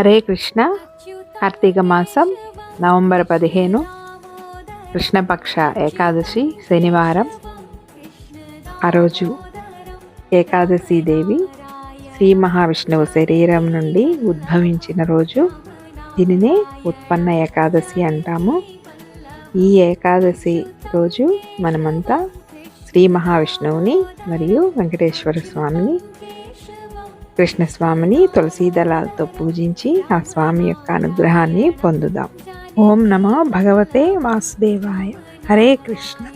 హరే కృష్ణ. కార్తీక మాసం నవంబర్ పదిహేను. కృష్ణపక్ష ఏకాదశి శనివారం. ఆ రోజు ఏకాదశి దేవి శ్రీ మహావిష్ణువు శరీరం నుండి ఉద్భవించిన రోజు. దీనినే ఉత్పన్న ఏకాదశి అంటాము. ఈ ఏకాదశి రోజు మనమంతా శ్రీ మహావిష్ణువుని మరియు వెంకటేశ్వర స్వామిని కృష్ణస్వామిని తులసీదళాలతో పూజించి ఆ స్వామి యొక్క అనుగ్రహాన్ని పొందుదాం. ఓం నమో భగవతే వాసుదేవాయ. హరే కృష్ణ.